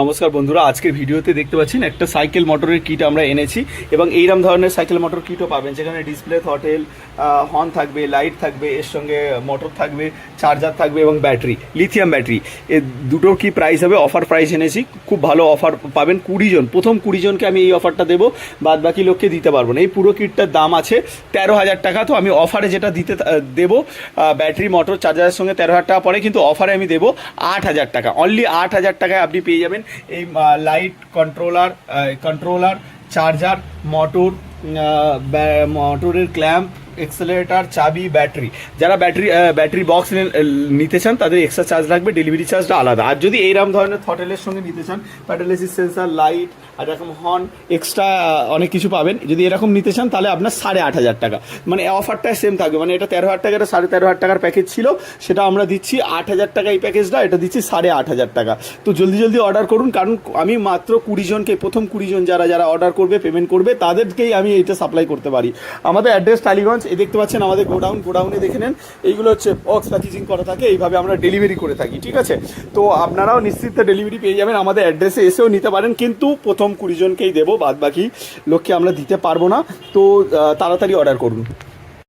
নমস্কার বন্ধুরা, আজকের ভিডিওতে দেখতে পাচ্ছেন একটা সাইকেল মোটরের কিট আমরা এনেছি এবং এইরকম ধরনের সাইকেল মোটর কিটও পাবেন। যেখানে ডিসপ্লে থটেল হর্ন থাকবে লাইট থাকবে, এর সঙ্গে মোটর থাকবে চার্জার থাকবে এবং ব্যাটারি লিথিয়াম ব্যাটারি এ দুটোর কি প্রাইস হবে? অফার প্রাইস এনেছি। খুব ভালো অফার পাবেন কুড়ি জন। প্রথম কুড়ি জনকে আমি এই অফারটা দেবো, বাদ বাকি লোককে দিতে পারব না। এই পুরো কিটটার দাম আছে তেরো হাজার টাকা। তো আমি অফারে যেটা দিতে দেবো ব্যাটারি মোটর চার্জারের সঙ্গে তেরো হাজার টাকা পরে, কিন্তু অফারে আমি দেবো আট হাজার টাকা। অনলি আট হাজার টাকায় আপনি পেয়ে যাবেন। এই light controller controller charger motor মোটরের ক্ল্যাম্প এক্সেলারেটার চাবি ব্যাটারি যারা ব্যাটারি ব্যাটারি বক্স নিতে চান, তাদের এক্সট্রা চার্জ লাগবে ডেলিভারি চার্জটা আলাদা। আর যদি এইরকম ধরনের থটেলের সঙ্গে নিতে চান প্যাটালেসিস সেন্সার লাইট আর এরকম হর্ন এক্সট্রা অনেক কিছু পাবেন। যদি এরকম নিতে চান, তাহলে আপনার সাড়ে আট হাজার টাকা। মানে অফারটা সেম থাকবে। মানে এটা তেরো হাজার টাকাটা সাড়ে তেরো হাজার টাকার প্যাকেজ ছিল, সেটা আমরা দিচ্ছি আট হাজার টাকা এই প্যাকেজটা এটা দিচ্ছি সাড়ে আট হাজার টাকা। তো জলদি জলদি অর্ডার করুন, কারণ আমি মাত্র কুড়ি জনকে, প্রথম কুড়ি জন যারা যারা অর্ডার করবে পেমেন্ট করবে, তাদেরকেই আমি এটা সাপ্লাই করতে পারি। আমাদের অ্যাড্রেস টালিগঞ্জ এই দেখতে পাচ্ছেন আমাদের গোডাউন, গোডাউনে দেখে নেন। এইগুলো হচ্ছে বক্স প্যাকেজিং করা থাকে, এইভাবে আমরা ডেলিভারি করে থাকি, ঠিক আছে? তো আপনারাও নিশ্চিত ডেলিভারি পেয়ে যাবেন, আমাদের অ্যাড্রেসে এসেও নিতে পারেন, কিন্তু প্রথম কুড়িজনকেই দেবো বাদ বাকি লোককে আমরা দিতে পারব না। তো তাড়াতাড়ি অর্ডার করুন।